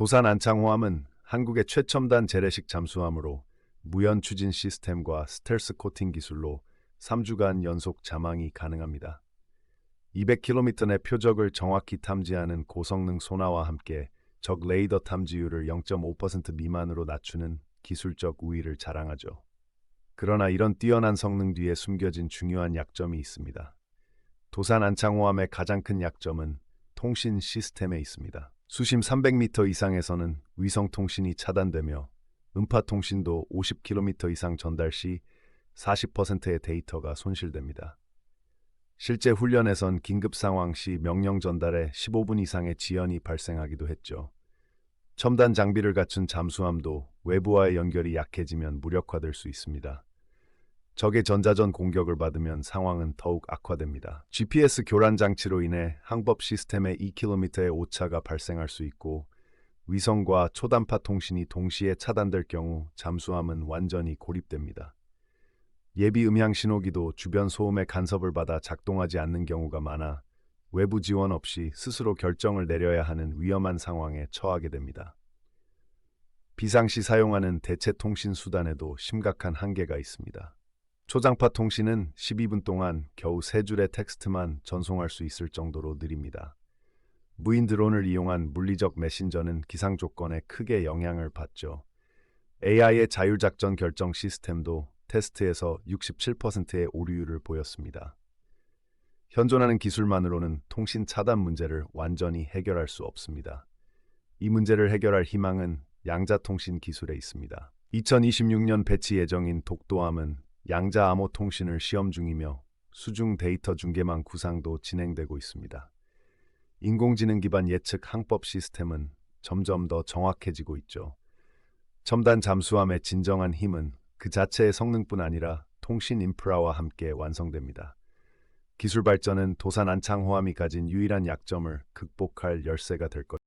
도산 안창호함은 한국의 최첨단 재래식 잠수함으로 무연 추진 시스템과 스텔스 코팅 기술로 3주간 연속 자망이 가능합니다. 200km 내 표적을 정확히 탐지하는 고성능 소나와 함께 적 레이더 탐지율을 0.5% 미만으로 낮추는 기술적 우위를 자랑하죠. 그러나 이런 뛰어난 성능 뒤에 숨겨진 중요한 약점이 있습니다. 도산 안창호함의 가장 큰 약점은 통신 시스템에 있습니다. 수심 300m 이상에서는 위성 통신이 차단되며 음파 통신도 50km 이상 전달 시 40%의 데이터가 손실됩니다. 실제 훈련에선 긴급 상황 시 명령 전달에 15분 이상의 지연이 발생하기도 했죠. 첨단 장비를 갖춘 잠수함도 외부와의 연결이 약해지면 무력화될 수 있습니다. 적의 전자전 공격을 받으면 상황은 더욱 악화됩니다. GPS 교란 장치로 인해 항법 시스템에 2km의 오차가 발생할 수 있고 위성과 초단파 통신이 동시에 차단될 경우 잠수함은 완전히 고립됩니다. 예비 음향 신호기도 주변 소음의 간섭을 받아 작동하지 않는 경우가 많아 외부 지원 없이 스스로 결정을 내려야 하는 위험한 상황에 처하게 됩니다. 비상시 사용하는 대체 통신 수단에도 심각한 한계가 있습니다. 초장파 통신은 12분 동안 겨우 3줄의 텍스트만 전송할 수 있을 정도로 느립니다. 무인 드론을 이용한 물리적 메신저는 기상 조건에 크게 영향을 받죠. AI의 자율작전 결정 시스템도 테스트에서 67%의 오류율을 보였습니다. 현존하는 기술만으로는 통신 차단 문제를 완전히 해결할 수 없습니다. 이 문제를 해결할 희망은 양자통신 기술에 있습니다. 2026년 배치 예정인 독도함은 양자 암호 통신을 시험 중이며 수중 데이터 중계망 구상도 진행되고 있습니다. 인공지능 기반 예측 항법 시스템은 점점 더 정확해지고 있죠. 첨단 잠수함의 진정한 힘은 그 자체의 성능뿐 아니라 통신 인프라와 함께 완성됩니다. 기술 발전은 도산 안창호함이 가진 유일한 약점을 극복할 열쇠가 될 것.